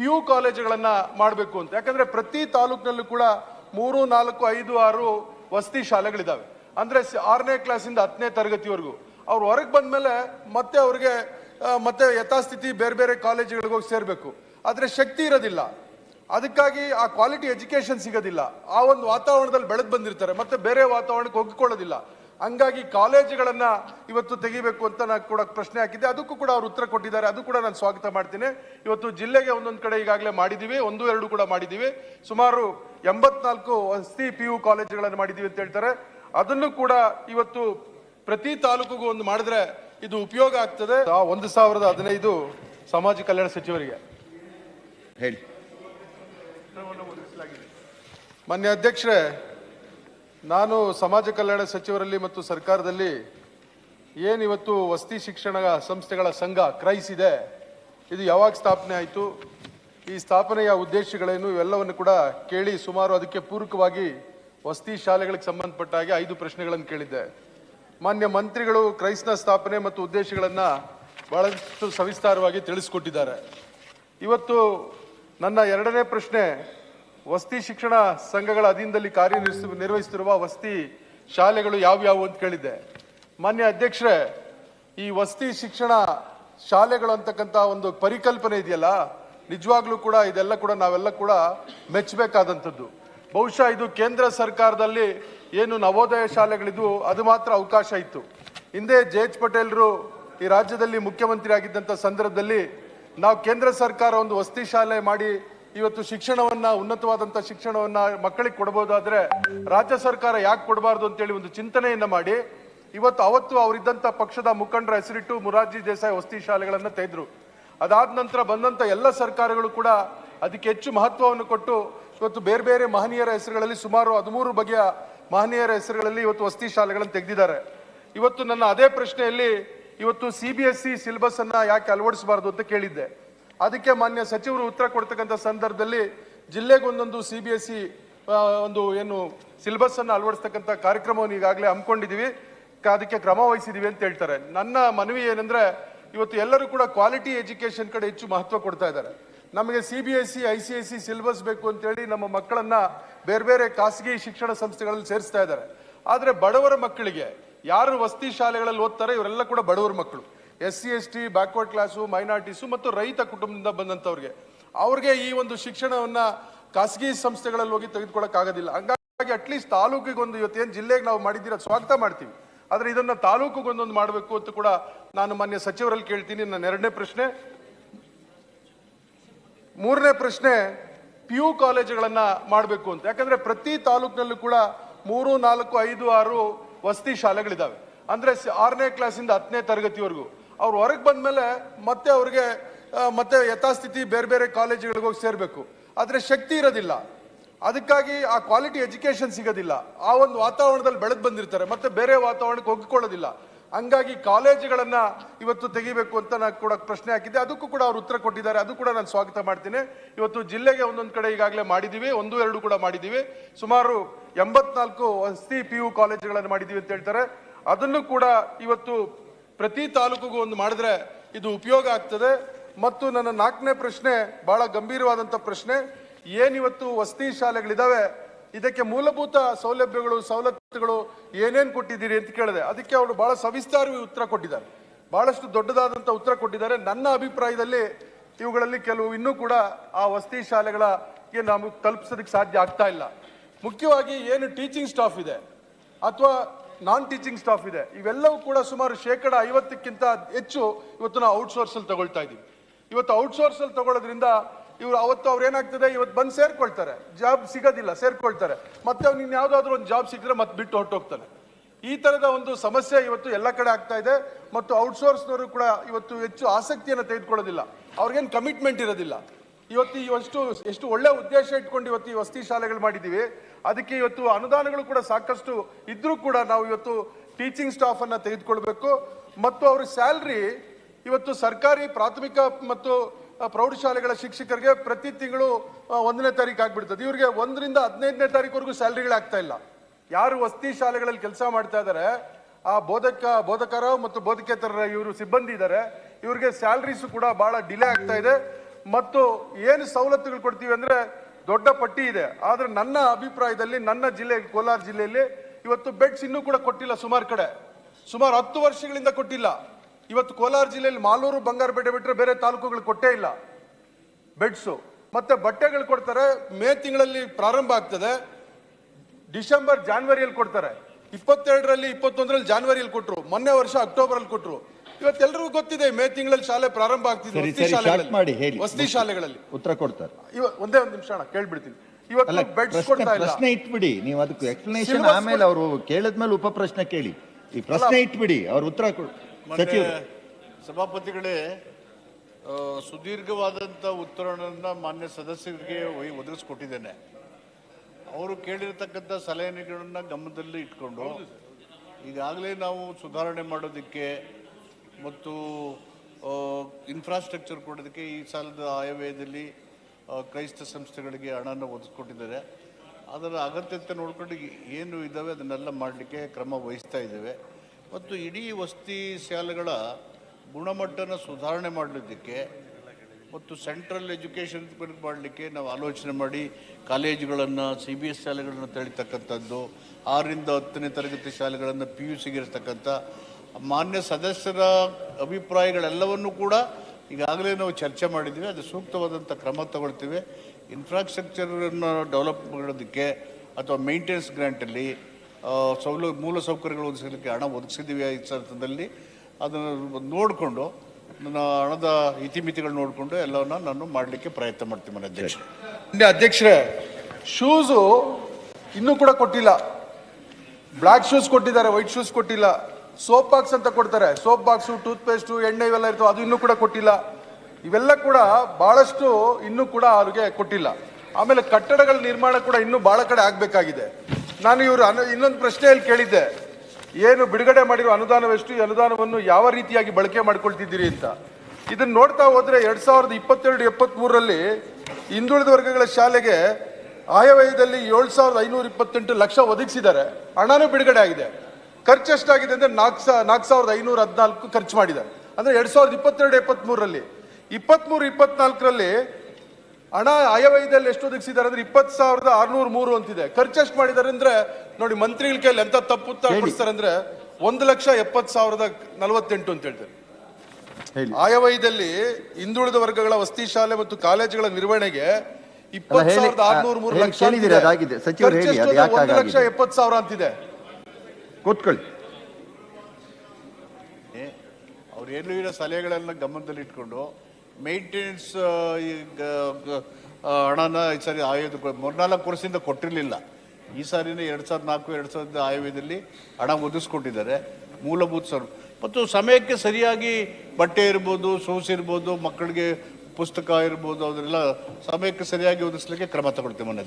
P U ಕಾಲೇಜುಗಳನ್ನು ಮಾಡಬೇಕು ಅಂತ. ಯಾಕಂದ್ರೆ ಪ್ರತಿ ತಾಲೂಕಿನಲ್ಲೂ ಕೂಡ ಮೂರು, ನಾಲ್ಕು, ಐದು, ಆರು ವಸತಿ ಶಾಲೆಗಳಿದ್ದಾವೆ ಅಂದ್ರೆ ಆರನೇ ಕ್ಲಾಸಿಂದ ಹತ್ತನೇ ತರಗತಿವರೆಗೂ. ಅವ್ರು ಹೊರಗೆ ಬಂದ್ಮೇಲೆ ಮತ್ತೆ ಅವ್ರಿಗೆ ಮತ್ತೆ ಯಥಾಸ್ಥಿತಿ ಬೇರೆ ಬೇರೆ ಕಾಲೇಜುಗಳಿಗೆ ಹೋಗಿ ಸೇರಬೇಕು. ಆದರೆ ಶಕ್ತಿ ಇರೋದಿಲ್ಲ. ಅದಕ್ಕಾಗಿ ಆ ಕ್ವಾಲಿಟಿ ಎಜುಕೇಶನ್ ಸಿಗೋದಿಲ್ಲ. ಆ ಒಂದು ವಾತಾವರಣದಲ್ಲಿ ಬೆಳೆದು ಬಂದಿರ್ತಾರೆ. ಮತ್ತೆ ಬೇರೆ ವಾತಾವರಣಕ್ಕೆ ಹೋಗಿಕೊಳ್ಳೋದಿಲ್ಲ. ಹಂಗಾಗಿ ಕಾಲೇಜುಗಳನ್ನು ಇವತ್ತು ತೆಗಿಬೇಕು ಅಂತ ನಾನು ಕೂಡ ಪ್ರಶ್ನೆ ಹಾಕಿದ್ದೆ. ಅದಕ್ಕೂ ಕೂಡ ಅವರು ಉತ್ತರ ಕೊಟ್ಟಿದ್ದಾರೆ. ಅದು ಕೂಡ ನಾನು ಸ್ವಾಗತ ಮಾಡ್ತೀನಿ. ಇವತ್ತು ಜಿಲ್ಲೆಗೆ ಒಂದೊಂದು ಕಡೆ ಈಗಾಗಲೇ ಮಾಡಿದ್ದೀವಿ ಒಂದು ಎರಡು ಕೂಡ ಮಾಡಿದ್ದೀವಿ ಸುಮಾರು ಎಂಬತ್ನಾಲ್ಕು ವಸತಿ ಪಿ ಯು ಕಾಲೇಜುಗಳನ್ನು ಮಾಡಿದ್ದೀವಿ ಅಂತ ಹೇಳ್ತಾರೆ. ಅದನ್ನು ಕೂಡ ಇವತ್ತು ಪ್ರತಿ ತಾಲೂಕಿಗೂ ಒಂದು ಮಾಡಿದ್ರೆ ಇದು ಉಪಯೋಗ ಆಗ್ತದೆ. ಆ ಒಂದು ಸಾವಿರದ ಹದಿನೈದು ಸಮಾಜ ಕಲ್ಯಾಣ ಸಚಿವರಿಗೆ. ಹೇಳಿ. ಮಾನ್ಯ ಅಧ್ಯಕ್ಷರೇ ನಾನು ಸಮಾಜ ಕಲ್ಯಾಣ ಸಚಿವರಲ್ಲಿ ಮತ್ತು ಸರ್ಕಾರದಲ್ಲಿ ಏನಿವತ್ತು ವಸತಿ ಶಿಕ್ಷಣ ಸಂಸ್ಥೆಗಳ ಸಂಘ ಕ್ರೈಸ್ ಇದೆ ಇದು ಯಾವಾಗ ಸ್ಥಾಪನೆ ಆಯಿತು, ಈ ಸ್ಥಾಪನೆಯ ಉದ್ದೇಶಗಳೇನು, ಇವೆಲ್ಲವನ್ನು ಕೂಡ ಕೇಳಿ ಸುಮಾರು ಅದಕ್ಕೆ ಪೂರಕವಾಗಿ ವಸತಿ ಶಾಲೆಗಳಿಗೆ ಸಂಬಂಧಪಟ್ಟ ಹಾಗೆ ಐದು ಪ್ರಶ್ನೆಗಳನ್ನು ಕೇಳಿದ್ದೆ. ಮಾನ್ಯ ಮಂತ್ರಿಗಳು ಕ್ರೈಸ್ನ ಸ್ಥಾಪನೆ ಮತ್ತು ಉದ್ದೇಶಗಳನ್ನು ಬಹಳಷ್ಟು ಸವಿಸ್ತಾರವಾಗಿ ತಿಳಿಸ್ಕೊಟ್ಟಿದ್ದಾರೆ. ಇವತ್ತು ನನ್ನ ಎರಡನೇ ಪ್ರಶ್ನೆ ವಸತಿ ಶಿಕ್ಷಣ ಸಂಘಗಳ ಅಧೀನದಲ್ಲಿ ಕಾರ್ಯನಿರ್ವಹಿಸ ನಿರ್ವಹಿಸುತ್ತಿರುವ ವಸತಿ ಶಾಲೆಗಳು ಯಾವ್ಯಾವು ಅಂತ ಕೇಳಿದ್ದೆ. ಮಾನ್ಯ ಅಧ್ಯಕ್ಷರೇ, ಈ ವಸತಿ ಶಿಕ್ಷಣ ಶಾಲೆಗಳು ಅಂತಕ್ಕಂಥ ಒಂದು ಪರಿಕಲ್ಪನೆ ಇದೆಯಲ್ಲ, ನಿಜವಾಗ್ಲೂ ಕೂಡ ಇದೆಲ್ಲ ಕೂಡ ನಾವೆಲ್ಲ ಕೂಡ ಮೆಚ್ಚಬೇಕಾದಂಥದ್ದು. ಬಹುಶಃ ಇದು ಕೇಂದ್ರ ಸರ್ಕಾರದಲ್ಲಿ ಏನು ನವೋದಯ ಶಾಲೆಗಳಿದ್ವು ಅದು ಮಾತ್ರ ಅವಕಾಶ ಇತ್ತು. ಹಿಂದೆ ಜೆ ಎಚ್ ಪಟೇಲ್ರು ಈ ರಾಜ್ಯದಲ್ಲಿ ಮುಖ್ಯಮಂತ್ರಿ ಆಗಿದ್ದಂಥ ಸಂದರ್ಭದಲ್ಲಿ ನಾವು ಕೇಂದ್ರ ಸರ್ಕಾರ ಒಂದು ವಸತಿ ಶಾಲೆ ಮಾಡಿ ಇವತ್ತು ಶಿಕ್ಷಣವನ್ನ ಉನ್ನತವಾದಂಥ ಶಿಕ್ಷಣವನ್ನ ಮಕ್ಕಳಿಗೆ ಕೊಡಬಹುದಾದ್ರೆ ರಾಜ್ಯ ಸರ್ಕಾರ ಯಾಕೆ ಕೊಡಬಾರ್ದು ಅಂತೇಳಿ ಒಂದು ಚಿಂತನೆಯನ್ನ ಮಾಡಿ. ಇವತ್ತು ಅವತ್ತು ಅವರಿದ್ದಂಥ ಪಕ್ಷದ ಮುಖಂಡರ ಹೆಸರಿಟ್ಟು ಮುರಾರ್ಜಿ ದೇಸಾಯಿ ವಸತಿ ಶಾಲೆಗಳನ್ನ ತೆಗೆದ್ರು. ಅದಾದ ನಂತರ ಬಂದಂಥ ಎಲ್ಲ ಸರ್ಕಾರಗಳು ಕೂಡ ಅದಕ್ಕೆ ಹೆಚ್ಚು ಮಹತ್ವವನ್ನು ಕೊಟ್ಟು ಇವತ್ತು ಬೇರೆ ಬೇರೆ ಮಹನೀಯರ ಹೆಸರುಗಳಲ್ಲಿ ಸುಮಾರು ಹದಿಮೂರು ಬಗೆಯ ಮಹನೀಯರ ಹೆಸರುಗಳಲ್ಲಿ ಇವತ್ತು ವಸತಿ ಶಾಲೆಗಳನ್ನು ತೆಗೆದಿದ್ದಾರೆ. ಇವತ್ತು ನನ್ನ ಅದೇ ಪ್ರಶ್ನೆಯಲ್ಲಿ ಇವತ್ತು C B S C syllabus ಅನ್ನ ಯಾಕೆ ಅಳವಡಿಸಬಾರದು ಅಂತ ಕೇಳಿದ್ದೆ. ಅದಕ್ಕೆ ಮಾನ್ಯ ಸಚಿವರು ಉತ್ತರ ಕೊಡ್ತಕ್ಕಂಥ ಸಂದರ್ಭದಲ್ಲಿ ಜಿಲ್ಲೆಗೊಂದೊಂದು ಸಿ ಬಿ ಎಸ್ ಸಿ ಒಂದು ಏನು ಸಿಲೆಬಸ್ ಅನ್ನು ಅಳವಡಿಸ್ತಕ್ಕಂಥ ಕಾರ್ಯಕ್ರಮವನ್ನು ಈಗಾಗಲೇ ಹಮ್ಮಿಕೊಂಡಿದ್ದೀವಿ. ಅದಕ್ಕೆ ಕ್ರಮ ವಹಿಸಿದ್ದೀವಿ ಅಂತ ಹೇಳ್ತಾರೆ. ನನ್ನ ಮನವಿ ಏನಂದ್ರೆ, ಇವತ್ತು ಎಲ್ಲರೂ ಕೂಡ ಕ್ವಾಲಿಟಿ ಎಜುಕೇಶನ್ ಕಡೆ ಹೆಚ್ಚು ಮಹತ್ವ ಕೊಡ್ತಾ ಇದ್ದಾರೆ. ನಮಗೆ C B S C I C S C syllabus ಬೇಕು ಅಂತೇಳಿ ನಮ್ಮ ಮಕ್ಕಳನ್ನ ಬೇರೆ ಬೇರೆ ಖಾಸಗಿ ಶಿಕ್ಷಣ ಸಂಸ್ಥೆಗಳಲ್ಲಿ ಸೇರಿಸ್ತಾ ಇದ್ದಾರೆ. ಆದರೆ ಬಡವರ ಮಕ್ಕಳಿಗೆ ಯಾರು ವಸತಿ ಶಾಲೆಗಳಲ್ಲಿ ಓದ್ತಾರೆ, ಇವರೆಲ್ಲ ಕೂಡ ಬಡವರ ಮಕ್ಕಳು. S C, S T backward class minorities ಮತ್ತು ರೈತ ಕುಟುಂಬದಿಂದ ಬಂದಂಥವ್ರಿಗೆ, ಅವ್ರಿಗೆ ಈ ಒಂದು ಶಿಕ್ಷಣವನ್ನು ಖಾಸಗಿ ಸಂಸ್ಥೆಗಳಲ್ಲಿ ಹೋಗಿ ತೆಗೆದುಕೊಳ್ಳೋಕ್ಕಾಗೋದಿಲ್ಲ ಹಂಗಾಗಿ ಅಟ್ಲೀಸ್ಟ್ ತಾಲೂಕಿಗೊಂದು ಇವತ್ತೇನು ಜಿಲ್ಲೆಗೆ ನಾವು ಮಾಡಿದ್ದೀರ, ಸ್ವಾಗತ ಮಾಡ್ತೀವಿ. ಆದರೆ ಇದನ್ನು ತಾಲೂಕಿಗೊಂದೊಂದು ಮಾಡಬೇಕು ಅಂತ ಕೂಡ ನಾನು ಮಾನ್ಯ ಸಚಿವರಲ್ಲಿ ಕೇಳ್ತೀನಿ. ನನ್ನ ಎರಡನೇ ಪ್ರಶ್ನೆ. ಮೂರನೇ ಪ್ರಶ್ನೆ ಪಿ ಯು ಕಾಲೇಜುಗಳನ್ನು ಮಾಡಬೇಕು ಅಂತ. ಯಾಕಂದರೆ ಪ್ರತಿ ತಾಲೂಕಿನಲ್ಲೂ ಕೂಡ ಮೂರು, ನಾಲ್ಕು, ಐದು, ಆರು ವಸತಿ ಶಾಲೆಗಳಿದ್ದಾವೆ ಅಂದರೆ ಆರನೇ ಕ್ಲಾಸಿಂದ ಹತ್ತನೇ ತರಗತಿವರೆಗೂ. ಅವ್ರು ಹೊರಗೆ ಬಂದ್ಮೇಲೆ ಮತ್ತೆ ಅವ್ರಿಗೆ ಮತ್ತೆ ಯಥಾಸ್ಥಿತಿ ಬೇರೆ ಬೇರೆ ಕಾಲೇಜುಗಳಿಗೆ ಹೋಗಿ ಸೇರಬೇಕು. ಆದರೆ ಶಕ್ತಿ ಇರೋದಿಲ್ಲ. ಅದಕ್ಕಾಗಿ ಆ ಕ್ವಾಲಿಟಿ ಎಜುಕೇಶನ್ ಸಿಗೋದಿಲ್ಲ. ಆ ಒಂದು ವಾತಾವರಣದಲ್ಲಿ ಬೆಳೆದು ಬಂದಿರ್ತಾರೆ. ಮತ್ತೆ ಬೇರೆ ವಾತಾವರಣಕ್ಕೆ ಹೋಗಿಕೊಳ್ಳೋದಿಲ್ಲ. ಹಂಗಾಗಿ ಕಾಲೇಜುಗಳನ್ನು ಇವತ್ತು ತೆಗಿಬೇಕು ಅಂತ ನಾನು ಕೂಡ ಪ್ರಶ್ನೆ ಹಾಕಿದ್ದೆ. ಅದಕ್ಕೂ ಕೂಡ ಅವ್ರು ಉತ್ತರ ಕೊಟ್ಟಿದ್ದಾರೆ. ಅದು ಕೂಡ ನಾನು ಸ್ವಾಗತ ಮಾಡ್ತೀನಿ. ಇವತ್ತು ಜಿಲ್ಲೆಗೆ ಒಂದೊಂದು ಕಡೆ ಈಗಾಗಲೇ ಮಾಡಿದ್ದೀವಿ ಒಂದು, ಎರಡು ಕೂಡ ಮಾಡಿದ್ದೀವಿ ಸುಮಾರು ಎಂಬತ್ನಾಲ್ಕು ವಸತಿ ಪಿ ಯು ಕಾಲೇಜುಗಳನ್ನು ಮಾಡಿದ್ದೀವಿ ಅಂತ ಹೇಳ್ತಾರೆ. ಅದನ್ನು ಕೂಡ ಇವತ್ತು ಪ್ರತಿ ತಾಲೂಕಿಗೂ ಒಂದು ಮಾಡಿದ್ರೆ ಇದು ಉಪಯೋಗ ಆಗ್ತದೆ. ಮತ್ತು ನನ್ನ ನಾಲ್ಕನೇ ಪ್ರಶ್ನೆ, ಬಹಳ ಗಂಭೀರವಾದಂಥ ಪ್ರಶ್ನೆ, ಏನಿವತ್ತು ವಸತಿ ಶಾಲೆಗಳಿದ್ದಾವೆ ಇದಕ್ಕೆ ಮೂಲಭೂತ ಸೌಲಭ್ಯಗಳು, ಸವಲತ್ತುಗಳು ಏನೇನು ಕೊಟ್ಟಿದ್ದೀರಿ ಅಂತ ಕೇಳಿದೆ. ಅದಕ್ಕೆ ಅವರು ಬಹಳ ಸವಿಸ್ತಾರವಾಗಿ ಉತ್ತರ ಕೊಟ್ಟಿದ್ದಾರೆ. ಬಹಳಷ್ಟು ದೊಡ್ಡದಾದಂಥ ಉತ್ತರ ಕೊಟ್ಟಿದ್ದಾರೆ. ನನ್ನ ಅಭಿಪ್ರಾಯದಲ್ಲಿ ಇವುಗಳಲ್ಲಿ ಕೆಲವು ಇನ್ನೂ ಕೂಡ ಆ ವಸತಿ ಶಾಲೆಗಳಿಗೆ ನಮಗೆ ತಲುಪಿಸೋದಕ್ಕೆ ಸಾಧ್ಯ ಆಗ್ತಾ ಇಲ್ಲ. ಮುಖ್ಯವಾಗಿ ಏನು ಟೀಚಿಂಗ್ ಸ್ಟಾಫ್ ಇದೆ? ಅಥವಾ ನಾನ್ ಟೀಚಿಂಗ್ ಸ್ಟಾಫ್ ಇದೆ. ಇವೆಲ್ಲವೂ ಕೂಡ ಸುಮಾರು ಶೇಕಡ ಐವತ್ತಕ್ಕಿಂತ ಹೆಚ್ಚು ಇವತ್ತು ನಾವು ಔಟ್ಸೋರ್ಸ್ ಅಲ್ಲಿ ತಗೊಳ್ತಾ ಇದ್ದೀವಿ. ಇವತ್ತು ಔಟ್ಸೋರ್ಸ್ ಅಲ್ಲಿ ತಗೊಳ್ಳೋದ್ರಿಂದ ಇವ್ರು ಅವತ್ತು ಅವ್ರು ಏನಾಗ್ತದೆ, ಇವತ್ತು ಬಂದು ಸೇರ್ಕೊಳ್ತಾರೆ. ಜಾಬ್ ಸಿಗೋದಿಲ್ಲ, ಸೇರ್ಕೊಳ್ತಾರೆ. ಮತ್ತೆ ಅವ್ನು ಇನ್ನು ಯಾವ್ದಾದ್ರು ಒಂದು ಜಾಬ್ ಸಿಕ್ಕಿದ್ರೆ ಮತ್ತೆ ಬಿಟ್ಟು ಹೊರಟೋಗ್ತಾನೆ ಈ ತರದ ಒಂದು ಸಮಸ್ಯೆ ಇವತ್ತು ಎಲ್ಲ ಕಡೆ ಆಗ್ತಾ ಇದೆ. ಮತ್ತು ಔಟ್ಸೋರ್ಸ್ನವರು ಕೂಡ ಇವತ್ತು ಹೆಚ್ಚು ಆಸಕ್ತಿಯನ್ನು ತೆಗೆದುಕೊಳ್ಳೋದಿಲ್ಲ. ಅವ್ರಿಗೇನು ಕಮಿಟ್ಮೆಂಟ್ ಇರೋದಿಲ್ಲ. ಇವತ್ತು ಇವಷ್ಟು ಎಷ್ಟು ಒಳ್ಳೆ ಉದ್ದೇಶ ಇಟ್ಕೊಂಡು ಇವತ್ತು ಈ ವಸತಿ ಶಾಲೆಗಳು ಮಾಡಿದ್ದೀವಿ ಅದಕ್ಕೆ ಇವತ್ತು ಅನುದಾನಗಳು ಕೂಡ ಸಾಕಷ್ಟು ಇದ್ರೂ ಕೂಡ ನಾವು ಇವತ್ತು ಟೀಚಿಂಗ್ ಸ್ಟಾಫ್ ಅನ್ನ ತೆಗೆದುಕೊಳ್ಬೇಕು. ಮತ್ತು ಅವ್ರ ಸ್ಯಾಲ್ರಿ ಇವತ್ತು ಸರ್ಕಾರಿ ಪ್ರಾಥಮಿಕ ಮತ್ತು ಪ್ರೌಢಶಾಲೆಗಳ ಶಿಕ್ಷಕರಿಗೆ ಪ್ರತಿ ತಿಂಗಳು ಒಂದನೇ ತಾರೀಕು ಆಗ್ಬಿಡ್ತದೆ. ಇವರಿಗೆ ಒಂದರಿಂದ ಹದಿನೈದನೇ ತಾರೀಕುವರೆಗೂ ಸ್ಯಾಲ್ರಿಗಳಾಗ್ತಾ ಇಲ್ಲ. ಯಾರು ವಸತಿ ಶಾಲೆಗಳಲ್ಲಿ ಕೆಲಸ ಮಾಡ್ತಾ ಇದ್ದಾರೆ ಆ ಬೋಧಕ ಬೋಧಕರ ಮತ್ತು ಬೋಧಕೇತರ ಇವರು ಸಿಬ್ಬಂದಿ ಇದ್ದಾರೆ ಇವರಿಗೆ ಸ್ಯಾಲ್ರೀಸು ಕೂಡ ಬಹಳ ಡಿಲೇ ಆಗ್ತಾ ಇದೆ. ಮತ್ತು ಏನು ಸವಲತ್ತುಗಳು ಕೊಡ್ತೀವಿ ಅಂದ್ರೆ ದೊಡ್ಡ ಪಟ್ಟಿ ಇದೆ. ಆದರೆ ನನ್ನ ಅಭಿಪ್ರಾಯದಲ್ಲಿ, ನನ್ನ ಜಿಲ್ಲೆ, ಕೋಲಾರ ಜಿಲ್ಲೆಯಲ್ಲಿ ಇವತ್ತು ಬೆಡ್ಸ್ ಇನ್ನೂ ಕೂಡ ಕೊಟ್ಟಿಲ್ಲ ಸುಮಾರು ಕಡೆ. ಸುಮಾರು ಹತ್ತು ವರ್ಷಗಳಿಂದ ಕೊಟ್ಟಿಲ್ಲ. ಇವತ್ತು ಕೋಲಾರ ಜಿಲ್ಲೆಯಲ್ಲಿ ಮಾಲೂರು ಬಂಗಾರಪೇಟೆ ಬಿಟ್ಟರೆ ಬೇರೆ ತಾಲೂಕುಗಳು ಕೊಟ್ಟೇ ಇಲ್ಲ. ಬೆಡ್ಸು. ಮತ್ತೆ ಬಟ್ಟೆಗಳು ಕೊಡ್ತಾರೆ. ಮೇ ತಿಂಗಳಲ್ಲಿ ಪ್ರಾರಂಭ ಆಗ್ತದೆ. ಡಿಸೆಂಬರ್, ಜಾನ್ವರಿಯಲ್ಲಿ ಕೊಡ್ತಾರೆ. ಇಪ್ಪತ್ತೆರಡರಲ್ಲಿ, ಇಪ್ಪತ್ತೊಂದರಲ್ಲಿ ಜಾನ್ವರಿಯಲ್ಲಿ ಕೊಟ್ಟರು ಮೊನ್ನೆ ವರ್ಷ ಅಕ್ಟೋಬರಲ್ಲಿ ಕೊಟ್ಟರು ಇವತ್ತೆಲ್ಲರಿಗೂ ಗೊತ್ತಿದೆ ಮೇ ತಿಂಗಳಲ್ಲಿ ಶಾಲೆ ಪ್ರಾರಂಭ ಆಗ್ತಿದೆ ಸರಿ ವಸತಿ ಸರಿ ಶಾರ್ಟ್ ಮಾಡಿ ಶಾಲೆಗಳಲ್ಲಿ ಹೇಳಿ. ವಸತಿ ಶಾಲೆಗಳಲ್ಲಿ. ಉತ್ತರ ಕೊಡ್ತಾರೆ. ಇವ ಒಂದೇ ಒಂದು ನಿಮಿಷ ಅಣ್ಣ ಕೇಳ್ಬಿಡ್ತೀನಿ. ಅಲ್ಲ ಇವತ್ತು ಬೆಡ್ಸ್ ಪ್ರಶ್ನೆ ಕೊಡ್ತಾ ಇಲ್ಲ. ಪ್ರಶ್ನೆ ಇಟ್ಬಿಡಿ. ನೀವು ಅದಕ್ಕೆ ಎಕ್ಸ್ಪ್ಲನೇಷನ್ Syllabus ಆಮೇಲೆ ಅವರು ಕೇಳಿದ್ಮೇಲೆ ಉಪ ಪ್ರಶ್ನೆ ಕೇಳಿ. ಈ ಪ್ರಶ್ನೆ ಇಟ್ಬಿಡಿ ಅವ್ರ ಉತ್ತರ ಕೊಡಿ ಸಚಿವರು. ಸಭಾಪತಿಗಳೇ ಆ, ಸುದೀರ್ಘವಾದಂಥ ಉತ್ತರವನ್ನು ಮಾನ್ಯ ಸದಸ್ಯರಿಗೆ ಒಯ್- ಒದಗಿಸ್ಕೊಟ್ಟಿದ್ದೇನೆ. ಅವರು ಕೇಳಿರ್ತಕ್ಕಂಥ ಸಲಹೆಗಳನ್ನು ಗಮನದಲ್ಲಿ ಇಟ್ಕೊಂಡು ಈಗಾಗಲೇ ನಾವು ಸುಧಾರಣೆ ಮಾಡೋದಕ್ಕೆ ಮತ್ತು ಇನ್ಫ್ರಾಸ್ಟ್ರಕ್ಚರ್ ಕೊಡೋದಕ್ಕೆ ಈ ಸಾಲದ ಆಯವ್ಯಯದಲ್ಲಿ ಕ್ರೈಸ್ತ ಸಂಸ್ಥೆಗಳಿಗೆ ಹಣನ ಒದಗಿಸ್ಕೊಟ್ಟಿದ್ದಾರೆ. ಅದರ ಅಗತ್ಯತೆ ನೋಡಿಕೊಂಡು ಏನು ಇದ್ದಾವೆ ಅದನ್ನೆಲ್ಲ ಮಾಡಲಿಕ್ಕೆ ಕ್ರಮ ವಹಿಸ್ತಾ ಇದ್ದೇವೆ. ಮತ್ತು ಇಡೀ ವಸತಿ ಶಾಲೆಗಳ ಗುಣಮಟ್ಟನ ಸುಧಾರಣೆ ಮಾಡಲಿದ್ದಕ್ಕೆ ಮತ್ತು ಸೆಂಟ್ರಲ್ ಎಜುಕೇಷನ್ ಮಾಡಲಿಕ್ಕೆ ನಾವು ಆಲೋಚನೆ ಮಾಡಿ ಕಾಲೇಜುಗಳನ್ನು, ಸಿ ಬಿ ಎಸ್ ಶಾಲೆಗಳನ್ನು ತೆಳಿತಕ್ಕಂಥದ್ದು, ಆರರಿಂದ ಹತ್ತನೇ ತರಗತಿ ಶಾಲೆಗಳನ್ನು ಪಿ ಯು ಸಿಗಿರ್ತಕ್ಕಂಥ ಮಾನ್ಯ ಸದಸ್ಯರ ಅಭಿಪ್ರಾಯಗಳೆಲ್ಲವನ್ನೂ ಕೂಡ ಈಗಾಗಲೇ ನಾವು ಚರ್ಚೆ ಮಾಡಿದ್ದೀವಿ ಅದು ಸೂಕ್ತವಾದಂಥ ಕ್ರಮ ತಗೊಳ್ತೀವಿ. ಇನ್ಫ್ರಾಸ್ಟ್ರಕ್ಚರನ್ನು ಡೆವಲಪ್ ಮಾಡೋದಕ್ಕೆ ಅಥವಾ ಮೇಂಟೆನೆನ್ಸ್ ಗ್ರ್ಯಾಂಟಲ್ಲಿ ಸೌಲ, ಮೂಲ ಸೌಕರ್ಯಗಳು ಒದಗಿಸಲಿಕ್ಕೆ ಹಣ ಒದಗಿಸಿದ್ದೀವಿ ಈ ಸಂದರ್ಭದಲ್ಲಿ ಅದನ್ನು ನೋಡಿಕೊಂಡು, ನನ್ನ ಹಣದ ಇತಿಮಿತಿಗಳು ನೋಡಿಕೊಂಡು ಎಲ್ಲವನ್ನ ನಾನು ಮಾಡಲಿಕ್ಕೆ ಪ್ರಯತ್ನ ಮಾಡ್ತೀನಿ ಮನೆ ಅಧ್ಯಕ್ಷ ಮಾನ್ಯ ಅಧ್ಯಕ್ಷರೇ ಶೂಸು ಇನ್ನೂ ಕೂಡ ಕೊಟ್ಟಿಲ್ಲ. ಬ್ಲ್ಯಾಕ್ ಶೂಸ್ ಕೊಟ್ಟಿದ್ದಾರೆ ವೈಟ್ ಶೂಸ್ ಕೊಟ್ಟಿಲ್ಲ. ಸೋಪ್ ಬಾಕ್ಸ್ ಅಂತ ಕೊಡ್ತಾರೆ. ಸೋಪ್ ಬಾಕ್ಸು ಟೂತ್ ಪೇಸ್ಟು ಎಣ್ಣೆ ಇವೆಲ್ಲ ಇರ್ತವೆ. ಅದು ಇನ್ನೂ ಕೂಡ ಕೊಟ್ಟಿಲ್ಲ. ಇವೆಲ್ಲ ಕೂಡ ಬಹಳಷ್ಟು ಇನ್ನೂ ಕೂಡ ಅವ್ರಿಗೆ ಕೊಟ್ಟಿಲ್ಲ. ಆಮೇಲೆ ಕಟ್ಟಡಗಳ ನಿರ್ಮಾಣ ಕೂಡ ಇನ್ನೂ ಬಹಳ ಕಡೆ ಆಗಬೇಕಾಗಿದೆ. ನಾನು ಇವರು ಅನು, ಇನ್ನೊಂದು ಪ್ರಶ್ನೆಯಲ್ಲಿ ಕೇಳಿದ್ದೆ. ಏನು ಬಿಡುಗಡೆ ಮಾಡಿರೋ ಅನುದಾನವೆಷ್ಟು? ಈ ಅನುದಾನವನ್ನು ಯಾವ ರೀತಿಯಾಗಿ ಬಳಕೆ ಮಾಡ್ಕೊಳ್ತಿದ್ದೀರಿ ಅಂತ. ಇದನ್ನು ನೋಡ್ತಾ ಹೋದ್ರೆ ಎರಡು ಸಾವಿರದ ಇಪ್ಪತ್ತೆರಡು ಎಪ್ಪತ್ತ್ ಮೂರರಲ್ಲಿ ಹಿಂದುಳಿದ ವರ್ಗಗಳ ಶಾಲೆಗೆ ಆಯವ್ಯಯದಲ್ಲಿ ಏಳು ಸಾವಿರದ ಐನೂರ ಇಪ್ಪತ್ತೆಂಟು ಲಕ್ಷ ಒದಗಿಸಿದ್ದಾರೆ. ಹಣನೂ ಬಿಡುಗಡೆ ಆಗಿದೆ. ಖರ್ಚು ಎಷ್ಟಾಗಿದೆ ಅಂದ್ರೆ ನಾಲ್ಕು ಸಾ ನಾಲ್ಕು ಸಾವಿರದ ಐನೂರ ಹದಿನಾಲ್ಕು ಖರ್ಚು ಮಾಡಿದ್ದಾರೆ. ಅಂದ್ರೆ ಎರಡ್ ಸಾವಿರದ ಇಪ್ಪತ್ತೆರಡು ಇಪ್ಪತ್ತ್ಮೂರರಲ್ಲಿ ಇಪ್ಪತ್ತ್ಮೂರು ಇಪ್ಪತ್ನಾಲ್ಕರಲ್ಲಿ ಹಣ ಆಯವ್ಯಯದಲ್ಲಿ ಎಷ್ಟು ಒದಗಿಸಿದ್ದಾರೆ ಅಂದ್ರೆ ಇಪ್ಪತ್ತು ಸಾವಿರದ ಆರ್ನೂರ ಮೂರು ಅಂತಿದೆ. ಖರ್ಚು ಎಷ್ಟು ಮಾಡಿದ್ದಾರೆ ಅಂದ್ರೆ ನೋಡಿ ಮಂತ್ರಿಗಳ ಕೈಯಲ್ಲಿ ಎಂತ ತಪ್ಪು. ಕೊಡಿಸ್ತಾರೆ ಅಂದ್ರೆ ಒಂದು ಲಕ್ಷ ಎಪ್ಪತ್ತು ಸಾವಿರದ ನಲವತ್ತೆಂಟು ಅಂತ ಹೇಳ್ತಾರೆ. ಆಯವ್ಯದಲ್ಲಿ ಆಯವ್ಯಯದಲ್ಲಿ ಹಿಂದುಳಿದ ವರ್ಗಗಳ ವಸತಿ ಶಾಲೆ ಮತ್ತು ಕಾಲೇಜುಗಳ ನಿರ್ವಹಣೆಗೆ ಇಪ್ಪತ್ತು ಸಾವಿರದ ಆರ್ನೂರ ಮೂರು ಲಕ್ಷ ಒಂದು ಲಕ್ಷ? ಎಪ್ಪತ್ತು ಸಾವಿರ ಅಂತಿದೆ. ಕೂತ್ಕೊಳ್ಳಿ. ಅವ್ರು ಏನು ಇರೋ ಸಲಹೆಗಳೆಲ್ಲ ಗಮನದಲ್ಲಿ ಇಟ್ಕೊಂಡು ಮೇಂಟೆನೆನ್ಸ್ ಹಣನ ಈ ಸಾರಿ ಆಯೋದ ಮೂರ್ನಾಲ್ಕು ವರ್ಷದಿಂದ ಕೊಟ್ಟಿರಲಿಲ್ಲ. ಈ ಸಾರಿನ ಎರಡು ಸಾವಿರದ ನಾಲ್ಕು, ಎರಡು ಸಾವಿರದ ಆಯವ್ಯದಲ್ಲಿ ಹಣ ಒದಗಿಸ್ಕೊಟ್ಟಿದ್ದಾರೆ ಮೂಲಭೂತ ಸರ್ ಮತ್ತು ಸಮಯಕ್ಕೆ ಸರಿಯಾಗಿ ಬಟ್ಟೆ ಇರ್ಬೋದು ಸೋಸ್ ಇರ್ಬೋದು, ಮಕ್ಕಳಿಗೆ ಪುಸ್ತಕ ಇರ್ಬೋದು ಅದನ್ನೆಲ್ಲ ಸಮಯಕ್ಕೆ ಸರಿಯಾಗಿ ಒದಿಸ್ಲಿಕ್ಕೆ ಕ್ರಮ ತಗೊಳ್ತೀವಿ ಮನೆ